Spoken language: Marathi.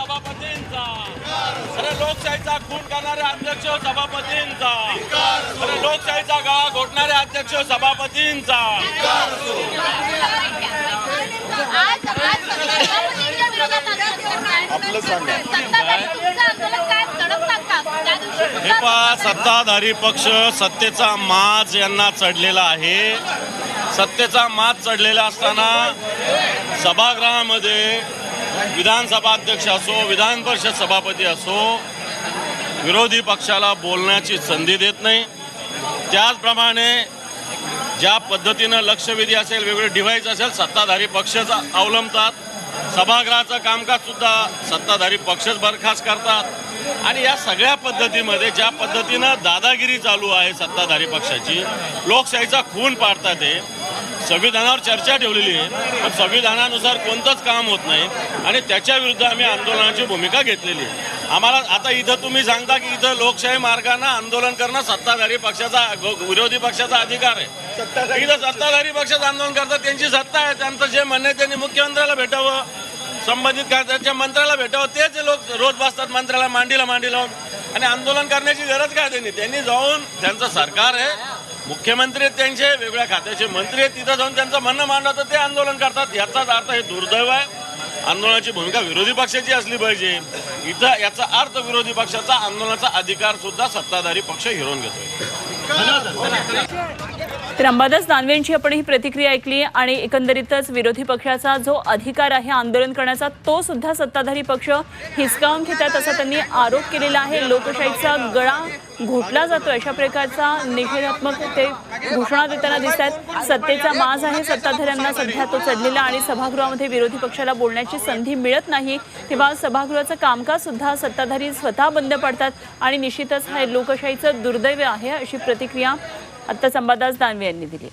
सभापतींचा अरे लोकशाहीचा खून करणारे अध्यक्ष सभापतींचा अरे लोकशाहीचा गळा घोटणारे अध्यक्ष सभापतींचा. आपलं सांगा. हे पहा सत्ताधारी पक्ष सत्तेचा माज यांना चढलेला आहे सत्तेचा माज चढलेला असताना सभागृहामध्ये विधानसभा अध्यक्ष असो विधान परिषद सभापती असो विरोधी पक्षाला बोलण्याची संधी देत नाही. त्याचप्रमाणे ज्या पद्धतीनं लक्षवेधी असेल वेगळे डिव्हाइस असेल सत्ताधारी पक्षच अवलंबतात. सभागृहाचं कामकाजसुद्धा सत्ताधारी पक्षच बरखास्त करतात. आणि या सगळ्या पद्धतीमध्ये ज्या पद्धतीनं दादागिरी चालू आहे सत्ताधारी पक्षाची लोकशाहीचा खून पाडतात आहे संविधानावर चर्चा ठेवलेली आहे. पण संविधानानुसार कोणतंच काम होत नाही. आणि त्याच्या विरुद्ध आम्ही आंदोलनाची भूमिका घेतलेली आहे. आम्हाला आता इथं तुम्ही सांगता की इथं लोकशाही मार्गानं आंदोलन करणं सत्ताधारी पक्षाचा विरोधी पक्षाचा अधिकार आहे. इथं सत्ताधारी पक्षाचं आंदोलन करतात त्यांची सत्ता आहे. त्यांचं जे म्हणणं आहे त्यांनी मुख्यमंत्र्याला भेटावं. संबंधित खात्याच्या मंत्र्याला भेटावं. तेच लोक रोज बसतात मंत्र्याला मांडीला मांडी लावून. आणि आंदोलन करण्याची गरज काय त्यांनी? त्यांनी जाऊन त्यांचं सरकार आहे मुख्यमंत्री आहेत त्यांचे वेगळ्या खात्याचे मंत्री आहेत तिथं जाऊन त्यांचं म्हणणं तर ते आंदोलन करतात. याचाच अर्थ हे दुर्दैव आहे. आंदोलनाची भूमिका विरोधी पक्षाची असली पाहिजे. इथं याचा अर्थ विरोधी पक्षाचा आंदोलनाचा अधिकार सुद्धा सत्ताधारी पक्ष हिरवून घेतोय. अंबादास दानवेंची आपण ही प्रतिक्रिया ऐकली आणि एकंदरीतच विरोधी पक्षाचा जो अधिकार आहे आंदोलन करण्याचा तो सुद्धा सत्ताधारी पक्ष हिसकावून घेतात असा त्यांनी आरोप केलेला आहे. लोकशाहीचा गळा घोटला जातो अशा प्रकारचा निषेधात्मक ते घोषणा देताना दिसत आहेत सत्तेचा माज आहे. सत्ताधाऱ्यांना सध्या तो चढलेला आणि सभागृहामध्ये विरोधी पक्षाला बोलण्याची संधी मिळत नाही. तेव्हा सभागृहाचं कामकाज सुद्धा सत्ताधारी स्वतः बंद पाडतात आणि निश्चितच हे लोकशाहीचं दुर्दैव आहे अशी प्रतिक्रिया आत्ता अंबादास दानवे यांनी दिली.